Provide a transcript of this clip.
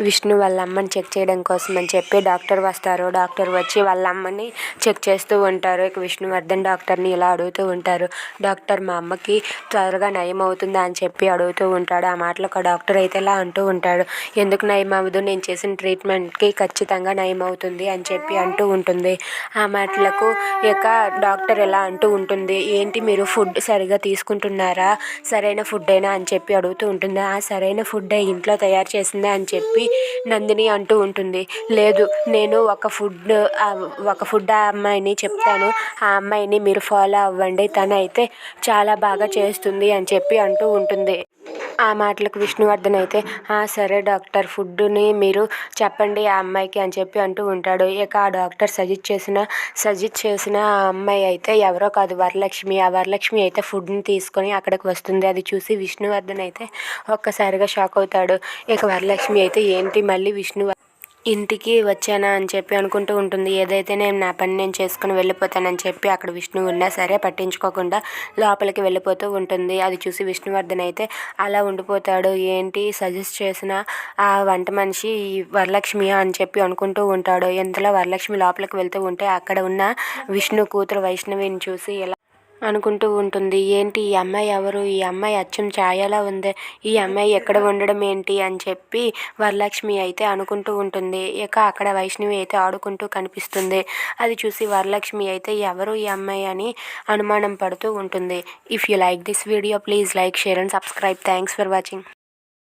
విష్ణు వాళ్ళ అమ్మని చెక్ చేయడం కోసం అని చెప్పి డాక్టర్ వస్తారు. డాక్టర్ వచ్చి వాళ్ళ అమ్మని చెక్ చేస్తూ ఉంటారు. ఇక విష్ణువర్ధన్ డాక్టర్ని ఇలా అడుగుతూ ఉంటారు. డాక్టర్ మా అమ్మకి త్వరగా నయం అవుతుందా? అని చెప్పి అడుగుతూ ఉంటాడు. ఆ మాటలు ఒక డాక్టర్ అయితే ఇలా అంటూ ఉంటాడు. ఎందుకు నయం అవ్వదు? నేను చేసిన ట్రీట్మెంట్కి ఖచ్చితంగా నయం అవుతుంది అని చెప్పి అంటూ ఉంటుంది. ఆ మాటలకు ఇక డాక్టర్ ఎలా అంటూ ఉంటుంది. ఏంటి మీరు ఫుడ్ సరిగా తీసుకుంటున్నారా? సరైన ఫుడ్ అయినా అని చెప్పి అడుగుతూ ఉంటుంది. ఆ సరైన ఫుడ్ ఇంట్లో తయారు చేసిందా? అని చెప్పి నందిని అంటూ ఉంటుంది. లేదు నేను ఒక ఫుడ్ ఒక ఫుడ్ ఆ అమ్మాయిని చెప్తాను. ఆ అమ్మాయిని మీరు ఫాలో అవ్వండి. తను అయితే చాలా బాగా చేస్తుంది అని చెప్పి అంటూ ఉంటుంది. ఆ మాటలకు విష్ణువర్ధన్ అయితే సరే డాక్టర్ ఫుడ్ని మీరు చెప్పండి ఆ అమ్మాయికి అని చెప్పి అంటూ ఉంటాడు. ఇక ఆ డాక్టర్ సజెస్ట్ చేసిన సజెస్ట్ చేసిన ఆ అమ్మాయి అయితే ఎవరో కాదు వరలక్ష్మి. ఆ వరలక్ష్మి అయితే ఫుడ్ని తీసుకొని అక్కడికి వస్తుంది. అది చూసి విష్ణువర్ధన్ అయితే ఒక్కసారిగా షాక్ అవుతాడు. ఇక వరలక్ష్మి అయితే ఏంటి మళ్ళీ విష్ణు ఇంటికి వచ్చానా అని చెప్పి అనుకుంటూ ఉంటుంది. ఏదైతే నేను నా పని నేను చేసుకుని వెళ్ళిపోతానని చెప్పి అక్కడ విష్ణు ఉన్నా సరే పట్టించుకోకుండా లోపలికి వెళ్ళిపోతూ ఉంటుంది. అది చూసి విష్ణువర్ధన్ అయితే అలా ఉండిపోతాడు. ఏంటి సజెస్ట్ చేసిన ఆ వంట మనిషి వరలక్ష్మి అని చెప్పి అనుకుంటూ ఉంటాడు. ఇంతలో వరలక్ష్మి లోపలికి వెళ్తూ ఉంటే అక్కడ ఉన్న విష్ణు కూతురు వైష్ణవిని చూసి ఎలా అనుకుంటూ ఉంటుంది. ఏంటి? ఈ అమ్మాయి ఎవరు? ఈ అమ్మాయి అచ్చం ఛాయలా ఉంది? ఈ అమ్మాయి ఎక్కడ ఉండడం ఏంటి? అని చెప్పి వరలక్ష్మి అయితే అనుకుంటూ ఉంటుంది. ఇక అక్కడ వైష్ణవి అయితే ఆడుకుంటూ కనిపిస్తుంది. అది చూసి వరలక్ష్మి అయితే ఎవరు ఈ అమ్మాయి అని అనుమానం పడుతూ ఉంటుంది. If you like this video please like share and subscribe thanks for watching